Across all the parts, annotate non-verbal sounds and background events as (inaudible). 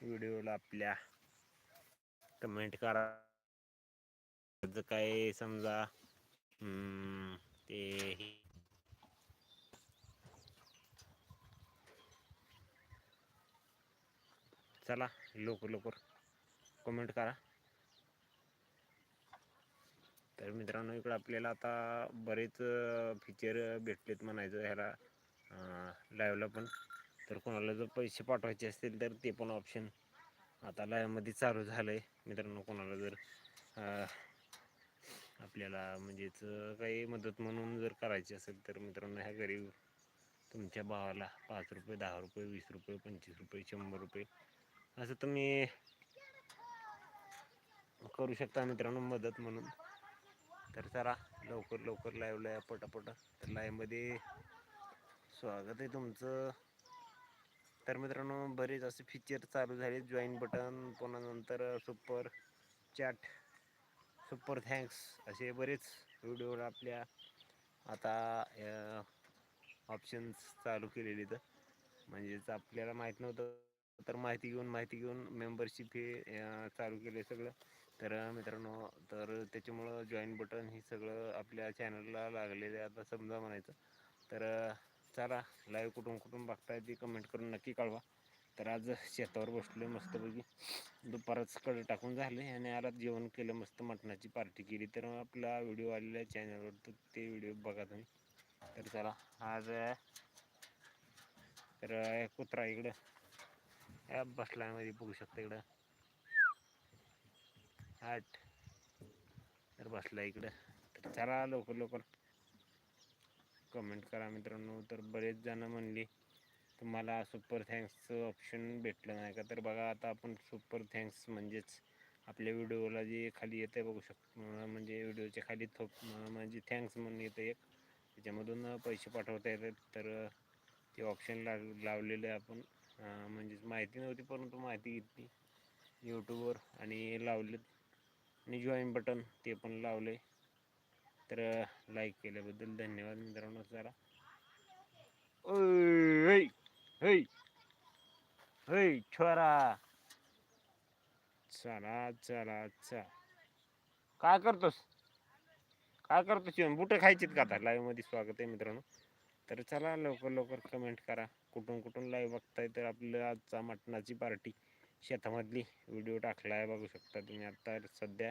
व्हिडिओला आपल्या कमेंट करा. काय समजा ते चला लवकर लवकर कमेंट करा. तर मित्रांनो इकडं आपल्याला आता बरेच फीचर भेटलेत म्हणायचं ह्याला लाईव्हला पण. तर कोणाला जर पैसे पाठवायचे असतील तर ते पण ऑप्शन आता लयामध्ये चालू झालं आहे मित्रांनो कोणाला जर आपल्याला म्हणजेच काही मदत म्हणून जर करायची असेल तर मित्रांनो ह्या गरीब तुमच्या भावाला पाच रुपये दहा रुपये वीस रुपये पंचवीस रुपये शंभर रुपये असं तुम्ही करू शकता मित्रांनो मदत म्हणून. तर चला लवकर लवकर लाईव्हला लाया पटापट. तर लाईव्हमध्ये स्वागत आहे तुमचं. तर मित्रांनो बरेच असे फीचर चालू झाले जॉईन बटन पुन्हा नंतर सुपर चॅट सुपर थँक्स असे बरेच व्हिडिओ आपल्या आता ऑप्शन्स चालू केलेले तर म्हणजेच आपल्याला माहीत नव्हतं तर माहिती घेऊन माहिती घेऊन मेंबरशिप हे चालू केले सगळं. तर मित्रांनो तर त्याच्यामुळं जॉईन बटन हे सगळं आपल्या चॅनलला लागलेलं आहे. आता समजा म्हणायचं तर विचारा चला लाईव्ह कुठून कुठून बघताय ते कमेंट करून नक्की कळवा. तर आज शेतावर बसलो मस्तपैकी. दुपारच कडे टाकून झाले आणि आज जेवण केलं मस्त मटणाची पार्टी केली. तर आपला व्हिडिओ आलेला आहे चॅनलवर तर ते व्हिडिओ बघा तुम्ही. तर चला आज तर कुत्रा इकडं. ॲप बसल्यामध्ये बघू शकता इकडं. आठ. तर बसला इकडं. तर चला लवकर लवकर. कमेंट करा मित्रांनो. तर बरेच जण म्हणले तुम्हाला सुपर थँक्सचं ऑप्शन भेटलं नाही का? तर बघा आता आपण सुपर थँक्स म्हणजेच आपल्या व्हिडिओला जे खाली येतं बघू शकतो. म्हणजे व्हिडिओच्या खाली थोप म्हणजे थँक्स म्हणून येतं एक. त्याच्यामधून पैसे पाठवता येतात. तर ते ऑप्शन लाव लावलेलं आहे आपण म्हणजेच माहिती नव्हती परंतु माहिती घेतली यूट्यूबवर आणि लावलेत. आणि जॉईन बटन ते पण लावले तर लाईक केल्याबद्दल धन्यवाद मित्रांनो जरा. छोरा. चला चला चला. काय करतोस? काय करतोस येऊन? बुटं खायचीत का आता? लाईव्हमध्ये स्वागत आहे मित्रांनो. तर चला लवकर लवकर कमेंट करा. कुठून कुठून लाईव्ह बघताय तर आपलं आजचा मटणाची पार्टी शेतामधली व्हिडिओ टाकला आहे बघू शकता तुम्ही आता. सध्या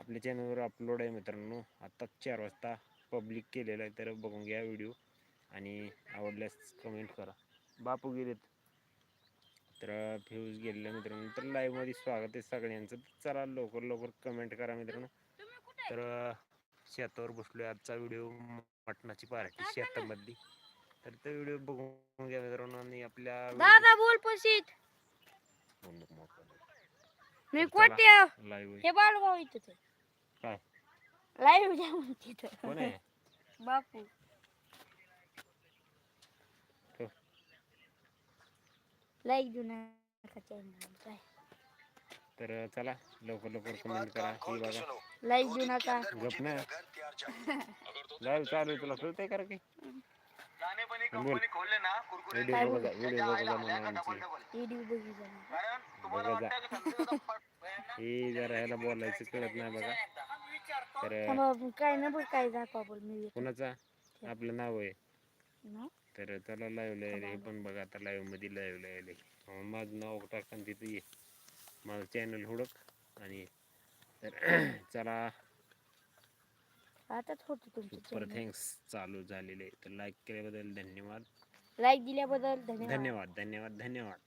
आपल्या चॅनलवर अपलोड आहे मित्रांनो. आत्ताच चार वाजता पब्लिक केलेला आहे तर बघून घ्या व्हिडिओ आणि आवडल्यास कमेंट करा. बापू गेलेत. तर फ्यूज गेलेल्या मित्रांनो. तर लाईव्हमध्ये स्वागत आहे सगळ्यांचं. चला लवकर लवकर कमेंट करा मित्रांनो. तर शेतावर बसलोय आजचा व्हिडिओ मटणाची पार्टी शेतामधली. तर तो व्हिडिओ बघून घ्या मित्रांनो आणि आपल्या दादा बोल पशीत. मी कोट्या लाईव्ह हे बाळगाव इथं ते. काय? लाईव्ह द्या मग तिथं कोण आहे? बापू. लाईक देऊ नका चॅनल तर चला लवकर लवकर कमेंट करा ही बघा. लाईक देऊ नका. गप ना. लाईव्ह (laughs) चालू आहे तुला कळतंय का रे काही? दाणे पण बोल. कंपनी खोलले ना कुरकुरे व्हिडिओ बघा जा व्हिडिओ बघा जा म्हणून आमची. व्हिडिओ बघितला कारण तुम्हाला बघा जा. वाटतं की समजा पट- हे जरा ह्याला बोलायचं कळत नाही बघा. तर थांबा, काय ना बघ काय दाखवा बोल मी. कुणाचा? आपलं नाव आहे. ना? तर त्याला लाईव्ह लावले हे पण बघा आता लाईव्हमध्ये लाईव्ह लावले माझं नाव टाकून तिथे ये. माझं चॅनल हुडक आणि तर (clears throat) चला. आताच होतो सुपर. थँक्स चालू झालेले आहे. तर लाईक केल्याबद्दल धन्यवाद. लाईक दिल्याबद्दल धन्यवाद. धन्यवाद धन्यवाद धन्यवाद.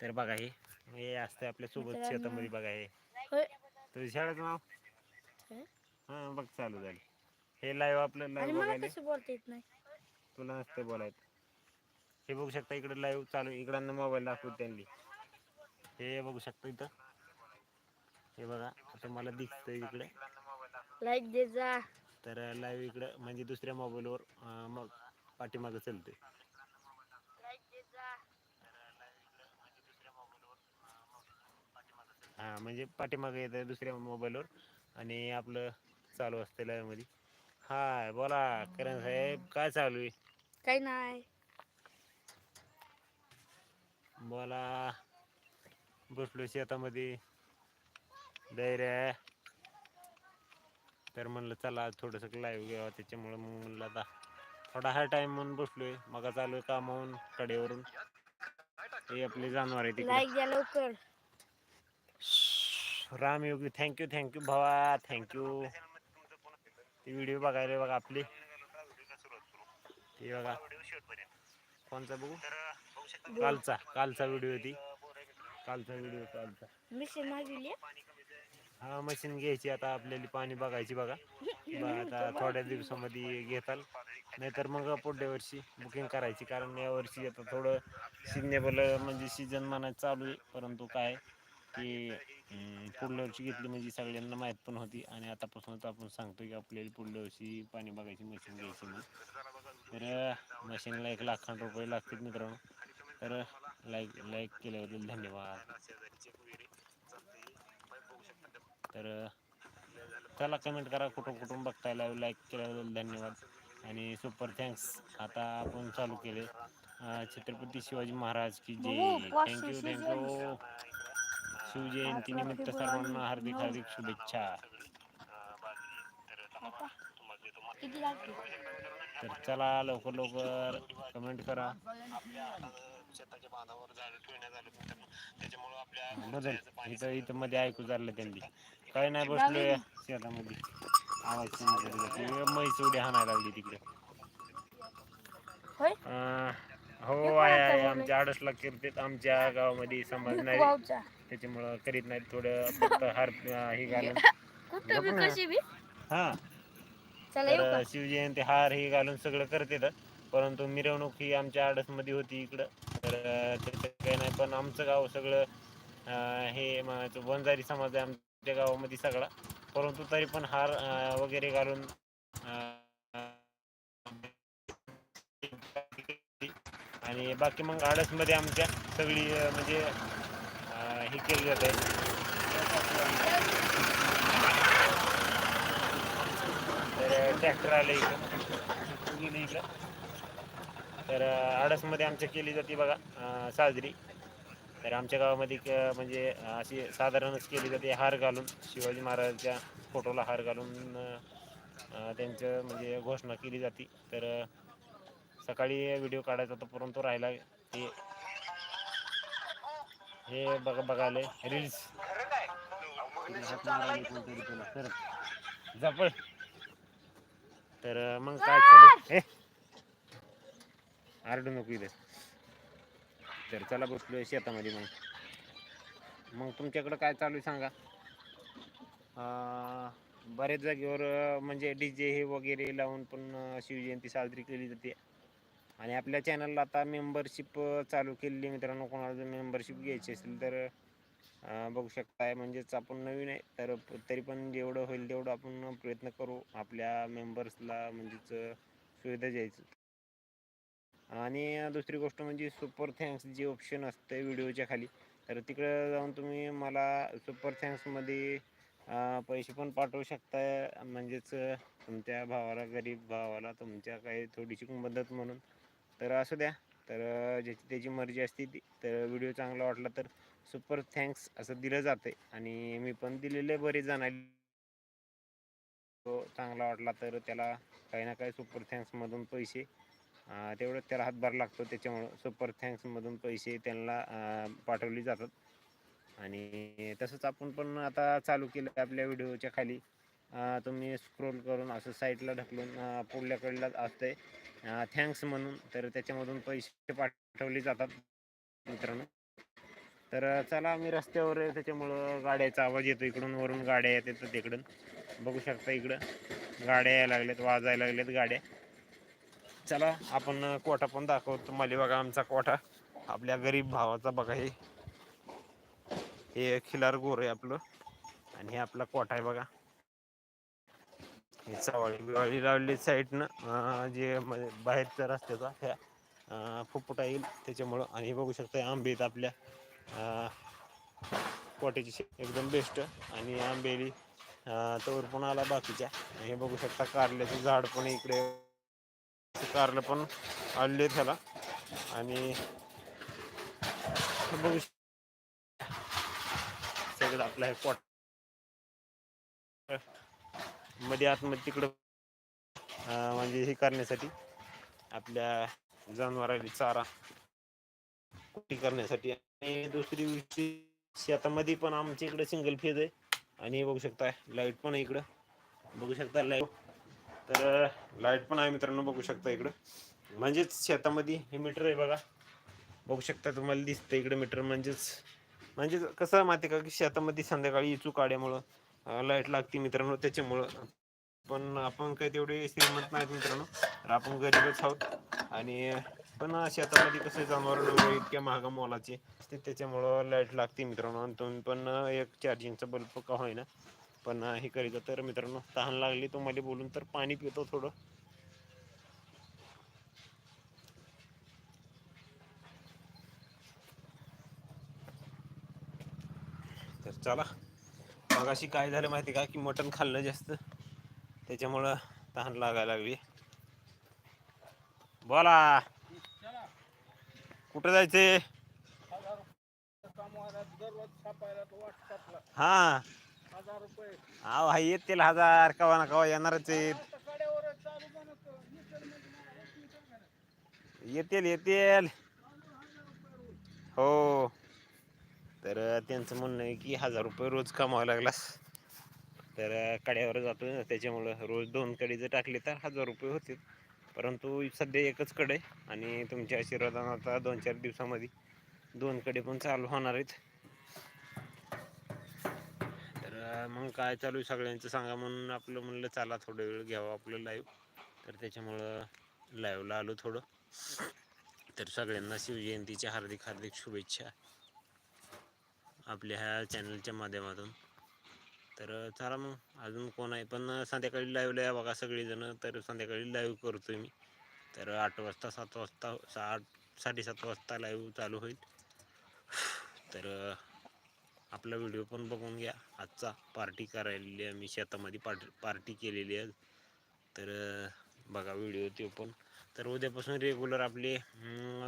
तर बघा हे हे असते आपल्यासोबत मित्रांनो. शेतामध्ये बघा हे. होय. तुझ्या शाळेचं नाव? हे? बघ चालू झाले. हे लाईव्ह आपलं आणि लाईव्ह मला बघायला. कसं बोलता येत नाही? तुला नसते बोलायचं. हे बघू शकता इकडे लाईव्ह चालू इकडांना मोबाईल दाखवत त्यांनी. हे बघू शकता इथं. हे बघा आता मला दिसतंय इकडे. लाईक दे जा. तर लाईव्ह इकडं म्हणजे दुसऱ्या मोबाईलवर मग पाठीमागं चालतंय. लाईक दे जा. हा म्हणजे पाठीमागं येतं दुसऱ्या मोबाईलवर आणि आपलं चालू असतं live मध्ये. हाय बोला करण साहेब काय चालू आहे? काही नाही. बोला बसलो शेतामध्ये. धैर्य तर म्हणलं चला थोडंसं लाईव्ह घ्यावं. त्याच्यामुळं मग म्हणलं आता थोडा हा टाइम म्हणून बसलोय. मग चालू कामावून कडेवरून. हे आपले जानवर आहे तिकडे. लाईक द्या लवकर. Ram Yogi thank you thank you भावा थँक्यू ती व्हिडिओ बघायला बघा आपली. ती बघा. कोणचा बघू? कालचा कालचा व्हिडिओ ती. कालचा व्हिडिओ कालचा. मिशन हा मशीन घ्यायची आता आपल्याला पाणी बघायची बघा. आता थोड्या दिवसामध्ये घेताल. नाहीतर मग पुढल्या वर्षी बुकिंग करायची. कारण या वर्षी आता थोडं सिजनेबल म्हणजे सीझन म्हणायचं चालू आहे. परंतु काय? की पुढल्या वर्षी घेतली म्हणजे सगळ्यांना माहीत पण होती आणि आतापासूनच आपण सांगतो की आपल्याला पुढल्या वर्षी पाणी बघायची मशीन घ्यायची म्हणून. तर मशीनला एक लाखां रुपये लागतील मित्रांनो. तर लाईक लाईक केल्याबद्दल धन्यवाद. तर चला कमेंट करा कुठून कुठून बघताय लाईव्ह लाईक केल्याबद्दल धन्यवाद. आणि सुपर थँक्स आता आपण चालू केले छत्रपती शिवाजी महाराज की पाचशे थँक्यू. थँक्यू शिवजयंती निमित्त सर्वांना हार्दिक हार्दिक शुभेच्छा. तर चला लवकर लवकर कमेंट करा. बदल. इथं इथं मध्ये ऐकू चाललं त्यांनी. काय नाही बसलोय शेतामध्ये. आवाज म्हैस उडी हाणायला लागली तिकडे. हो आहे आमच्या आडसला करतात आमच्या गावामध्ये समज नाही. त्याच्यामुळं करीत नाहीत थोडं फक्त हार हे घालून. कुठं बी गप ना. कशी बी? हा. चला येऊ का? तर शिवजयंती हार हे घालून सगळं करतात परंतु मिरवणूक ही आमच्या आडसमध्ये होती इकडं. तर त्याचं काही नाही पण आमचं गाव सगळं अं, हे म्हणायचं वंजारी समाज आहे आमच्या गावामध्ये सगळा. परंतु तरी पण हार अं, वगैरे घालून अं, आणि बाकी मग आडसमध्ये आमच्या सगळी अं, म्हणजे हे केली जाते तर ट्रॅक्टर आलं इकडं इकडं तर आडसमध्ये आमच्या केली जाते बघा साजरी. तर आमच्या गावामध्ये क- म्हणजे अशी साधारणच केली जाते हार घालून शिवाजी महाराजांच्या फोटोला हार घालून त्यांचं म्हणजे घोषणा केली जाते. तर सकाळी व्हिडिओ काढायचा होता परंतु राहिला ते हे बघा बघायला. रील्स जपळ. तर मग काय चालू? हे. आरडू नको इथं. तर चला बसलो शेतामध्ये मग. मग तुमच्याकडं काय चालू आहे सांगा? अं, बऱ्याच जागेवर म्हणजे डी जे हे वगैरे लावून पण शिवजयंती साजरी केली जाते. आणि आपल्या चॅनलला आता मेंबरशिप चालू केलेली मित्रांनो. कोणाला जर मेंबरशिप घ्यायची असेल तर बघू शकताय. म्हणजेच आपण नवीन आहे तर तरी पण जेवढं होईल तेवढं आपण प्रयत्न करू आपल्या मेंबर्सला म्हणजेच सुविधा द्यायची. आणि दुसरी गोष्ट म्हणजे सुपर थँक्स जे ऑप्शन असतं व्हिडिओच्या खाली तर तिकडं जाऊन तुम्ही मला सुपर थँक्समध्ये पैसे पण पाठवू शकताय. म्हणजेच तुमच्या भावाला गरीब भावाला तुमच्या काही थोडीशी मदत म्हणून. तर असू द्या. तर ज्याची त्याची मर्जी असते ती. तर व्हिडिओ चांगला वाटला तर सुपर थँक्स असं दिलं जाते आणि मी पण दिलेले बरेच जण तो हो, चांगला वाटला तर त्याला काही ना काही सुपर थँक्समधून पैसे तेवढं त्याला हातभार लागतो. त्याच्यामुळं सुपर थँक्समधून पैसे त्यांना पाठवले जातात. आणि तसंच आपण पण आता चालू केलं आपल्या व्हिडिओच्या खाली. तुम्ही स्क्रोल करून असं साईडला ढकलून अं, पुढल्याकडला असते थँक्स म्हणून. तर त्याच्यामधून पैसे पाठवले जातात मित्रांनो. तर चला मी रस्त्यावर आहे. त्याच्यामुळं गाड्याचा आवाज येतो इकडून वरून गाड्या येत येतात तिकडून. बघू शकता इकडं. गाड्या यायला लागल्यात वाजायला लागल्यात गाड्या. चला आपण कोटा पण दाखवतो. मला बघा आमचा कोठा आपल्या गरीब भावाचा बघा हे. हे खिलार गोर आहे आपलं. आणि हे आपला कोठा आहे बघा. हे चवाळी बिवाळी लावली साईडनं. जे म्हणजे बाहेरच्या रस्त्याचा ह्या अं, येईल त्याच्यामुळं. आणि बघू शकता आंबे आहेत आपल्या. अं, एकदम बेस्ट आणि आंबेली तवर तोवर पण आला बाकीच्या. आणि हे बघू शकता कारल्याचं झाड पण इकडे. कारलं पण आले त्याला आणि बघू सगळं आपलं हे कोट मध्ये आतमध्ये तिकडं म्हणजे हे करण्यासाठी आपल्या जनावरांनी चारा कुटी करण्यासाठी. आणि दुसरी गोष्ट शेतामध्ये पण आमच्या इकडे सिंगल फेज आहे. आणि हे बघू शकता लाइट पण आहे इकडं. बघू शकता लाइट तर लाइट पण आहे मित्रांनो बघू शकता इकडं. म्हणजेच शेतामध्ये हे मीटर आहे बघा. बघू शकता तुम्हाला दिसतं इकडे मीटर म्हणजेच म्हणजेच कसं आहे माहिती का की शेतामध्ये संध्याकाळी इचू काड्यामुळं लाइट लागते मित्रांनो त्याच्यामुळं. पण आपण काही तेवढे श्रीमंत नाहीत मित्रांनो तर आपण गरीबच आहोत. आणि पण शेतामध्ये कसे जनावर इतक्या महागा मोलाचे ते त्याच्यामुळं लाइट लागते मित्रांनो. आणि तुम्ही पण एक चार्जिंगचा बल्ब का होईना. पण हे करीत तर मित्रांनो तहान लागली तुम्हाला बोलून तर पाणी पितो थोडं. तर चला. मग अशी काय झालं माहिती का? की मटण खाल्लं जास्त. त्याच्यामुळं तहान लागायला लागली. बोला. कुठं जायचे? हा. अहो हा येतील हजार. कवा ना कवा येणारच आहेत. येतील येतील. हो. तर त्यांचं म्हणणं आहे की हजार रुपये रोज कमावा लागलास तर कड्यावर जातो ना त्याच्यामुळं रोज दोन कडी जर टाकले तर हजार रुपये होतील. परंतु सध्या एकच कडे आणि तुमच्या आशीर्वादानं आता दोन चार दिवसामध्ये दोन कडे पण चालू होणार आहेत. तर मग काय चालू आहे सगळ्यांचं सांगा म्हणून आपलं म्हणलं चला थोडं वेळ घ्यावं आपलं लाईव्ह तर त्याच्यामुळं लाईव्हला आलो थोडं. तर सगळ्यांना शिवजयंतीच्या हार्दिक हार्दिक शुभेच्छा. आपल्या ह्या चॅनलच्या माध्यमातून. तर चला मग. अजून कोण आहे? पण संध्याकाळी लाईव्हला या बघा सगळीजणं. तर संध्याकाळी लाईव्ह करतो मी. तर आठ वाजता सात वाजता सात साडेसात वाजता लाईव्ह चालू होईल. तर आपला व्हिडिओ पण बघून घ्या. आजचा पार्टी करायलेली आहे मी. शेतामध्ये पार्टी पार्टी केलेली आहे. तर बघा व्हिडिओ ते पण. तर उद्यापासून रेग्युलर आपले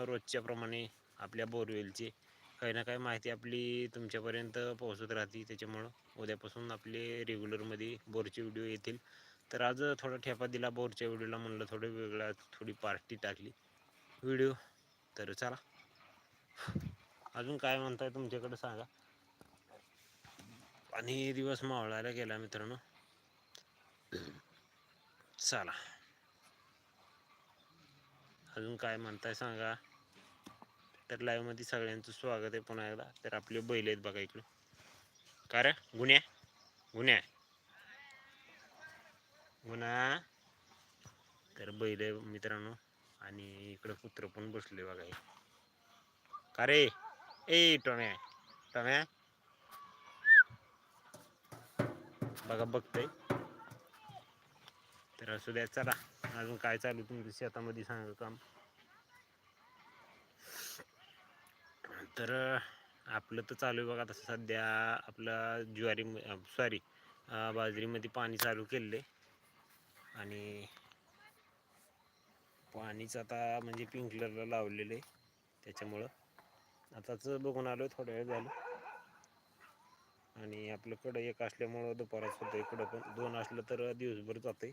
रोजच्याप्रमाणे आपल्या बोरवेलचे काही ना काही माहिती आपली तुमच्यापर्यंत पोहोचत राहते. त्याच्यामुळं उद्यापासून आपले रेग्युलरमध्ये बोरचे व्हिडिओ येतील. तर आज थोडा ठेपा दिला बोरच्या व्हिडिओला म्हणलं थोडं वेगळा थोडी पार्टी टाकली. व्हिडिओ तर चला. अजून काय म्हणताय तुमच्याकडे सांगा. आणि दिवस मावळायला गेला मित्रांनो. चला. अजून काय म्हणताय सांगा. तर live मध्ये सगळ्यांचं स्वागत आहे पुन्हा एकदा. तर आपले बैल आहेत बघा इकडे. का रे गुन्ह्या. गुन्ह्या. गुन्हा तर बैल आहे मित्रांनो. आणि इकडे कुत्र पण बसले बघा का रे? ए टोम्या. टोम्या. बघा बघतोय. तर असू द्या चला. अजून काय चालू तुमच्या शेतामध्ये सांगा काम. तर आपलं तर चालू आहे बघा तसं सध्या आपलं ज्वारी सॉरी बाजरीमध्ये पाणी चालू केलेलं आहे आणि पाणीच आता म्हणजे पिंकलरला लावलेलं आहे. त्याच्यामुळं आताच बघून आलो थोड्या वेळ झालं. आणि आपलं कडं एक असल्यामुळं दुपारच होतं इकडं पण. दोन असलं तर दिवसभर जाते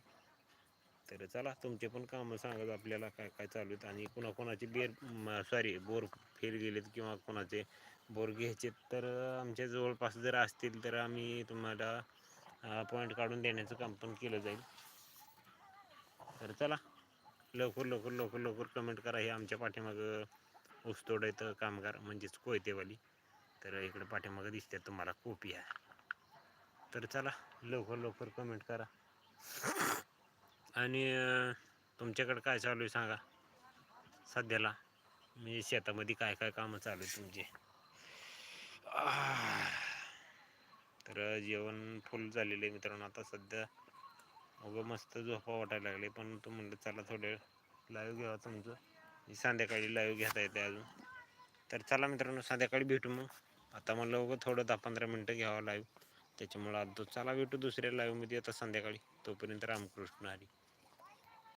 तर चला तुमचे पण कामं सांगत आपल्याला काय काय चालू आहेत. आणि कुणाकोणाची बेर सॉरी बोर फेल गेलेत किंवा कोणाचे बोर घ्यायचे तर आमच्या जवळपास जर असतील तर आम्ही तुम्हाला पॉईंट काढून देण्याचं काम पण केलं जाईल. तर चला लवकर लवकर लवकर लवकर कमेंट करा. हे आमच्या पाठीमागं ऊसतोडायचं कामगार म्हणजेच कोयतेवाली. तर इकडे पाठीमागं दिसते तुम्हाला कोपी आहे तर चला लवकर लवकर कमेंट करा. आणि तुमच्याकडं काय चालू आहे सांगा. सध्याला म्हणजे शेतामध्ये काय काय कामं चालू आहे. तुमचे म्हणजे? तर जेवण फुल झालेलं आहे मित्रांनो. आता सध्या अगं मस्त झोपा वाटायला लागले पण तू म्हणलं चला थोडं लाईव्ह घ्यावा तुमचं. संध्याकाळी लाईव्ह घेता येते अजून. तर चला मित्रांनो संध्याकाळी भेटू मग. आता म्हणलं उगं थोडं दहा पंधरा मिनटं घ्यावं लाईव्ह त्याच्यामुळं आता चला भेटू दुसऱ्या लाईव्हमध्ये आता संध्याकाळी. तोपर्यंत रामकृष्ण हरी.